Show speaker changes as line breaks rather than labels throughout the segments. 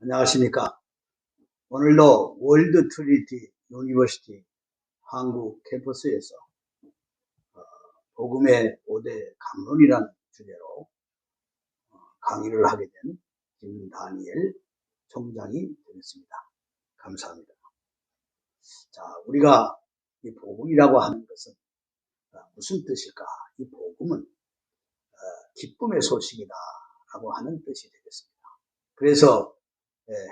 안녕하십니까. 오늘도 월드 트리티 유니버시티 한국 캠퍼스에서 어, 복음의 5대 강론이라는 주제로 어, 강의를 하게 된 김다니엘 총장이 되겠습니다. 감사합니다. 자, 우리가 이 복음이라고 하는 것은 어, 무슨 뜻일까? 이 복음은 어, 기쁨의 소식이다 라고 하는 뜻이 되겠습니다. 그래서 예,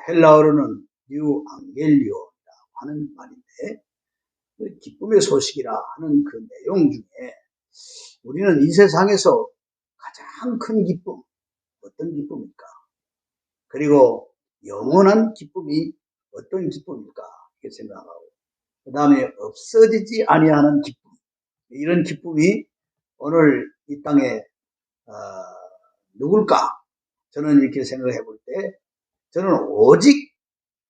헬라어로는 뉴 앙겔리오라고 하는 말인데 그 기쁨의 소식이라 하는 그 내용 중에 우리는 이 세상에서 가장 큰 기쁨 어떤 기쁨일까? 그리고 영원한 기쁨이 어떤 기쁨일까? 이렇게 생각하고 그 다음에 없어지지 아니하는 기쁨 이런 기쁨이 오늘 이 땅에 어, 누굴까? 저는 이렇게 생각해 볼 때 저는 오직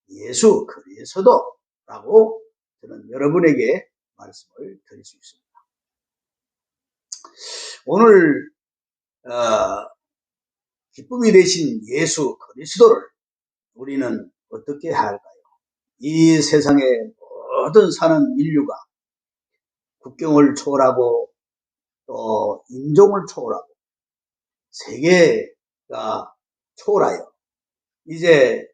예수 그리스도라고 저는 여러분에게 말씀을 드릴 수 있습니다. 오늘 어, 기쁨이 되신 예수 그리스도를 우리는 어떻게 할까요? 이 세상의 모든 사는 인류가 국경을 초월하고 또 인종을 초월하고 세계가 초월하여 이제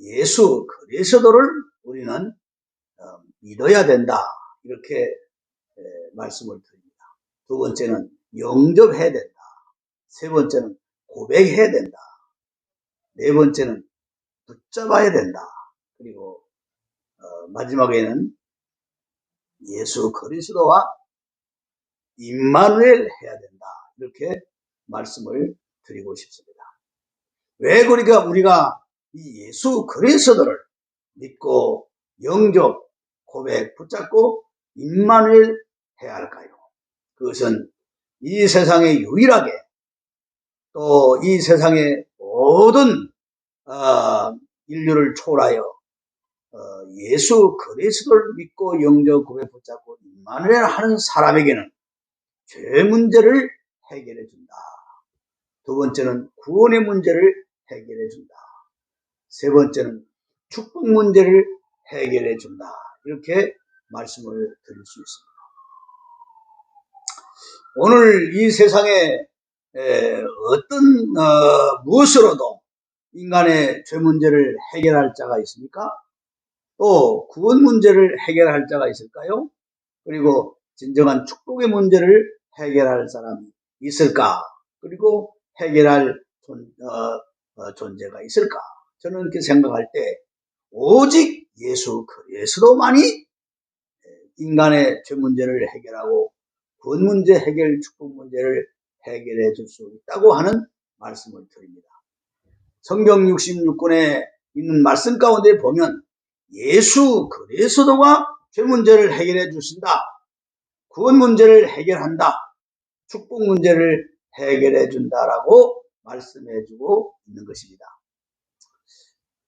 예수 그리스도를 우리는 어, 믿어야 된다. 이렇게 말씀을 드립니다. 두 번째는 영접해야 된다. 세 번째는 고백해야 된다. 네 번째는 붙잡아야 된다. 그리고 어, 마지막에는 예수 그리스도와 임마누엘 해야 된다. 이렇게 말씀을 드리고 싶습니다. 왜 그러니까 우리가 이 예수 그리스도를 믿고 영접, 고백, 붙잡고 임만을 해야 할까요? 그것은 이 세상에 유일하게 또 이 세상의 모든 어, 인류를 초월하여 어, 예수 그리스도를 믿고 영접, 고백, 붙잡고 임만을 하는 사람에게는 죄 문제를 해결해 준다. 두 번째는 구원의 문제를 해결해 준다. 세 번째는 축복 문제를 해결해 준다. 이렇게 말씀을 드릴 수 있습니다. 오늘 이 세상에 어떤 어, 무엇으로도 인간의 죄 문제를 해결할 자가 있습니까? 또 구원 문제를 해결할 자가 있을까요? 그리고 진정한 축복의 문제를 해결할 사람이 있을까? 그리고 해결할 어, 어, 존재가 있을까? 저는 이렇게 생각할 때 오직 예수 그리스도만이 인간의 죄 문제를 해결하고 군 문제 해결, 축복 문제를 해결해 줄 수 있다고 하는 말씀을 드립니다. 성경 66권에 있는 말씀 가운데 보면 예수 그리스도가 죄 문제를 해결해 주신다. 구원 문제를 해결한다. 축복 문제를 해결해 준다라고 말씀해주고 있는 것입니다.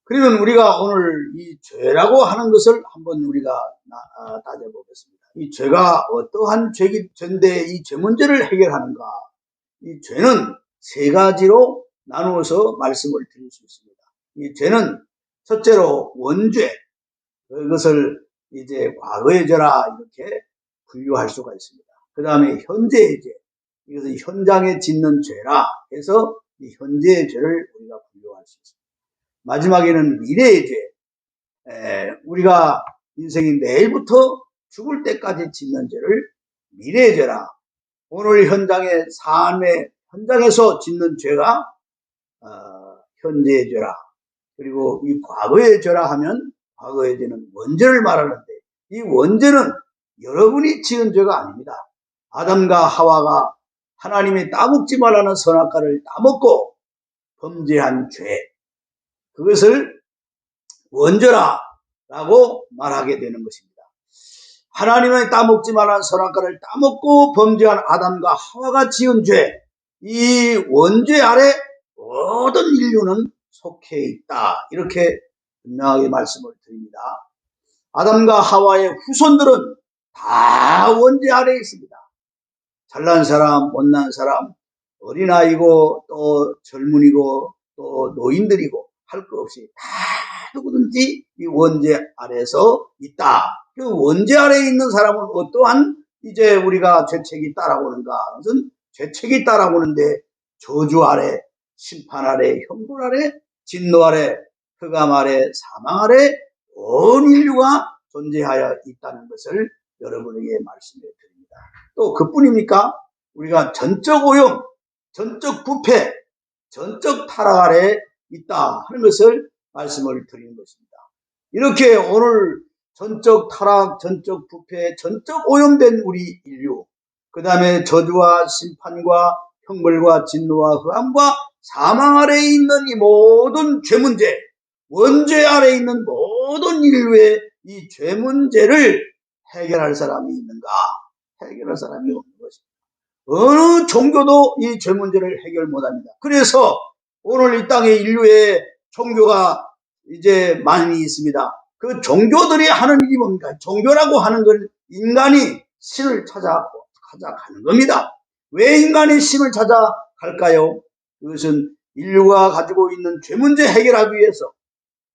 그러면 우리가 오늘 이 죄라고 하는 것을 한번 우리가 아, 따져보겠습니다. 이 죄가 어떠한 죄기, 죄인데 이 죄 문제를 해결하는가? 이 죄는 세 가지로 나누어서 말씀을 드릴 수 있습니다. 이 죄는 첫째로 원죄, 그것을 이제 과거의 죄라 이렇게 분류할 수가 있습니다. 그 다음에 현재의 죄, 이것은 현장에 짓는 죄라 해서 이 현재의 죄를 우리가 분류할 수 있습니다. 마지막에는 미래의 죄. 에, 우리가 인생이 내일부터 죽을 때까지 짓는 죄를 미래의 죄라. 오늘 현장의 삶의 현장에서 짓는 죄가 어, 현재의 죄라. 그리고 이 과거의 죄라 하면 과거의 죄는 원죄를 말하는데 이 원죄는 여러분이 지은 죄가 아닙니다. 아담과 하와가 하나님이 따먹지 말라는 선악과를 따먹고 범죄한 죄. 그것을 원죄라 라고 말하게 되는 것입니다. 하나님의 따먹지 말라는 선악과를 따먹고 범죄한 아담과 하와가 지은 죄. 이 원죄 아래 모든 인류는 속해 있다. 이렇게 분명하게 말씀을 드립니다. 아담과 하와의 후손들은 다 원죄 아래 있습니다. 잘난 사람, 못난 사람, 어린아이고 또 젊은이고 또 노인들이고 할거 없이 다 누구든지 이 원죄 아래서 있다. 그 원죄 아래에 있는 사람은 어떠한 이제 우리가 죄책이 하는가? 그것은 죄책이 하는데 저주 아래, 심판 아래, 형벌 아래, 진노 아래, 흑암 아래, 사망 아래 온 인류가 존재하여 있다는 것을 여러분에게 말씀해 드립니다. 또 그뿐입니까? 우리가 전적 오염, 전적 부패, 전적 타락 아래 있다 하는 것을 말씀을 드리는 것입니다. 이렇게 오늘 전적 타락, 전적 부패, 전적 오염된 우리 인류, 그 다음에 저주와 심판과 형벌과 진노와 흑암과 사망 아래에 있는 이 모든 죄 문제, 원죄 아래에 있는 모든 인류의 이 죄 문제를 해결할 사람이 있는가? 해결할 사람이 없는 것입니다. 어느 종교도 이 죄 문제를 해결 못합니다. 그래서 오늘 이 땅에 인류의 종교가 이제 많이 있습니다. 그 종교들이 하는 일이 뭡니까? 종교라고 하는 건 인간이 신을 찾아, 찾아가는 겁니다. 왜 인간이 신을 찾아갈까요? 그것은 인류가 가지고 있는 죄 문제 해결하기 위해서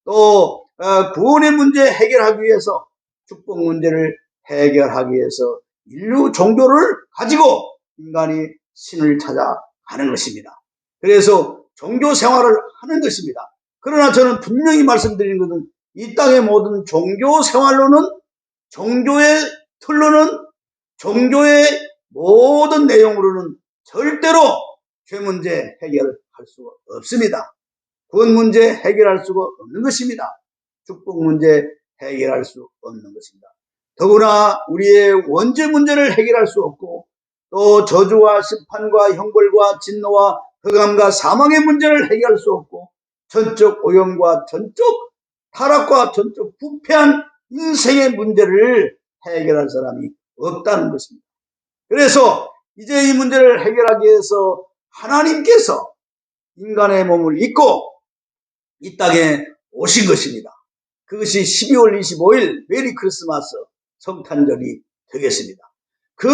또 어, 구원의 문제 해결하기 위해서 축복 문제를 해결하기 위해서 인류 종교를 가지고 인간이 신을 찾아가는 것입니다. 그래서 종교 생활을 하는 것입니다. 그러나 저는 분명히 말씀드리는 것은 이 땅의 모든 종교 생활로는 종교의 틀로는 종교의 모든 내용으로는 절대로 죄 문제 해결할 수가 없습니다. 구원 문제 해결할 수가 없는 것입니다. 축복 문제 해결할 수 없는 것입니다. 더구나 우리의 원죄 문제를 해결할 수 없고 또 저주와 심판과 형벌과 진노와 흑암과 사망의 문제를 해결할 수 없고 전적 오염과 전적 타락과 전적 부패한 인생의 문제를 해결할 사람이 없다는 것입니다. 그래서 이제 이 문제를 해결하기 위해서 하나님께서 인간의 몸을 입고 이 땅에 오신 것입니다. 그것이 12월 25일 메리 크리스마스 성탄절이 되겠습니다. 그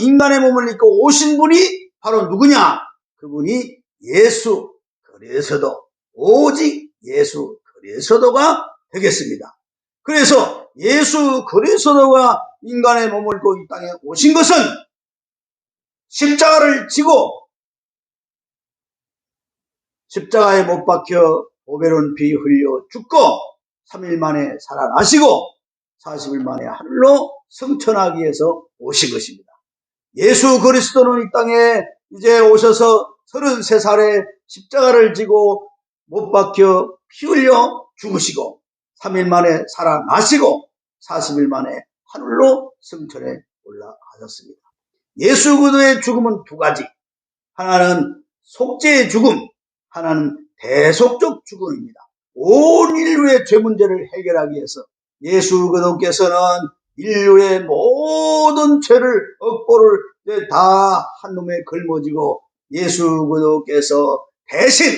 인간의 몸을 입고 오신 분이 바로 누구냐? 그분이 예수 그리스도 오직 예수 그리스도가 되겠습니다. 그래서 예수 그리스도가 인간의 몸을 입고 이 땅에 오신 것은 십자가를 지고 십자가에 못 박혀 오베론 피 흘려 죽고 3일 만에 살아나시고 40일 만에 하늘로 성천하기 위해서 오신 것입니다. 예수 그리스도는 이 땅에 이제 오셔서 33살에 십자가를 지고 못 박혀 피 흘려 죽으시고 3일 만에 살아나시고 40일 만에 하늘로 성천에 올라가셨습니다. 예수 그리스도의 죽음은 두 가지. 하나는 속죄의 죽음, 하나는 대속적 죽음입니다. 온 인류의 죄 문제를 해결하기 위해서 예수 그리스도께서는 인류의 모든 죄를 억보를 다 한 놈에 걸머지고 예수 그리스도께서 대신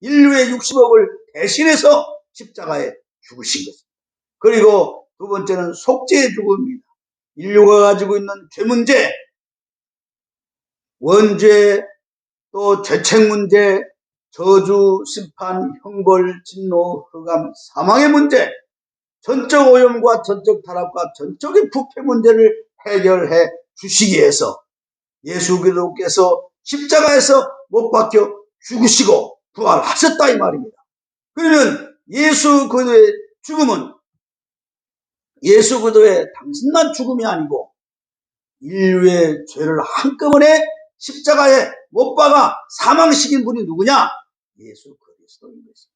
인류의 60억을 대신해서 십자가에 죽으신 것입니다. 그리고 두 번째는 속죄의 죽음입니다. 인류가 가지고 있는 죄 문제, 원죄, 또 죄책 문제, 저주, 심판, 형벌, 진노, 흑암, 사망의 문제, 전적 오염과 전적 타락과 전적인 부패 문제를 해결해 주시기 위해서 예수 그리스도께서 십자가에서 못 박혀 죽으시고 부활하셨다 이 말입니다. 그러면 예수 그리스도의 죽음은 예수 그리스도의 당신만 죽음이 아니고 인류의 죄를 한꺼번에 십자가에 못 박아 사망시킨 분이 누구냐? 예수 그리스도인 것입니다.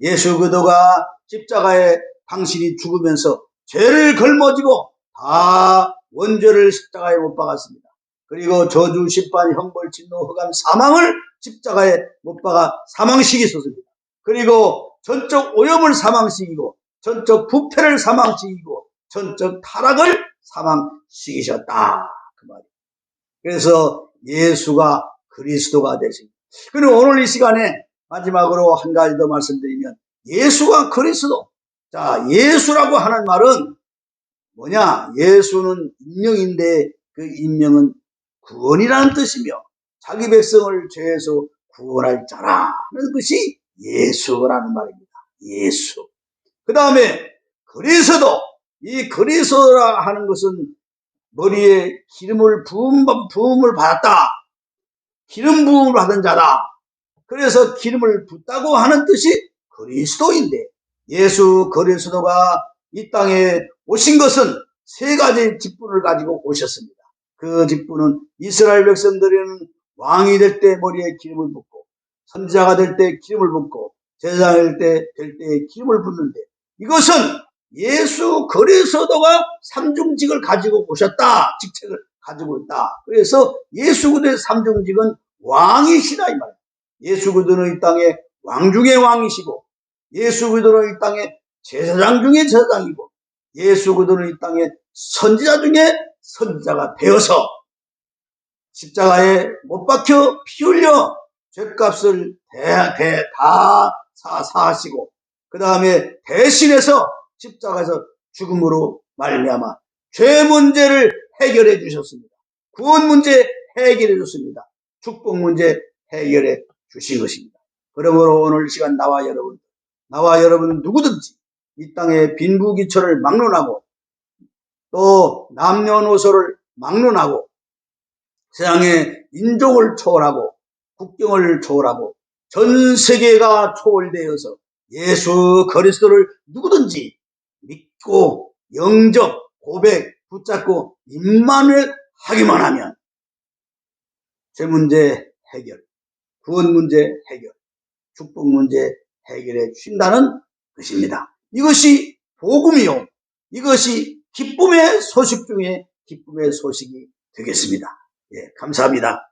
예수 그리스도가 십자가에 당신이 죽으면서 죄를 걸머지고 다 원죄를 십자가에 못 박았습니다. 그리고 저주, 심판, 형벌, 진노, 흑암, 사망을 십자가에 못 박아 사망시키셨습니다. 그리고 전적 오염을 사망시키고 전적 부패를 사망시키고 전적 타락을 사망시키셨다. 그 말이에요. 그래서 예수가 그리스도가 되십니다. 그리고 오늘 이 시간에 마지막으로 한 가지 더 말씀드리면 예수가 그리스도. 자, 예수라고 하는 말은 뭐냐? 예수는 인명인데 그 인명은 구원이라는 뜻이며 자기 백성을 죄에서 구원할 자라 하는 것이 예수라는 말입니다. 예수. 그 다음에 그리스도. 이 그리스도라 하는 것은 머리에 기름을 부음, 부음을 받았다. 기름 부음을 받은 자다. 그래서 기름을 붓다고 하는 뜻이 그리스도인데 예수 그리스도가 이 땅에 오신 것은 세 가지 직분을 가지고 오셨습니다. 그 직분은 이스라엘 백성들은 왕이 될 때 머리에 기름을 붓고 선지자가 될 때 기름을 붓고 제사장 될때 때 기름을 붓는데 이것은 예수 그리스도가 삼중직을 가지고 오셨다. 직책을 가지고 있다. 그래서 예수 그리스도의 삼중직은 왕이시다 이 말이에요. 예수 그리스도는 이 땅에 왕 중의 왕이시고 예수 그리스도는 이 땅에 제사장 중의 제사장이고 예수 그리스도는 이 땅에 선지자 중에 선지자가 되어서 십자가에 못 박혀 피 흘려 죄값을 대, 대, 다 사, 사하시고 그 다음에 대신해서 십자가에서 죽음으로 말미암아 죄 문제를 해결해 주셨습니다. 구원 문제 해결해 줬습니다. 축복 문제 해결해 주신 것입니다. 그러므로 오늘 시간 나와 여러분, 나와 여러분 누구든지 이 땅의 빈부기초를 막론하고 또 남녀노소를 막론하고 세상의 인종을 초월하고 국경을 초월하고 전 세계가 초월되어서 예수 그리스도를 누구든지 믿고 영접 고백 붙잡고 입만을 하기만 하면 제 문제 해결, 구원 문제 해결, 축복 문제 해결해 주신다는 것입니다. 이것이 복음이요. 이것이 기쁨의 소식 중에 기쁨의 소식이 되겠습니다. 예, 감사합니다.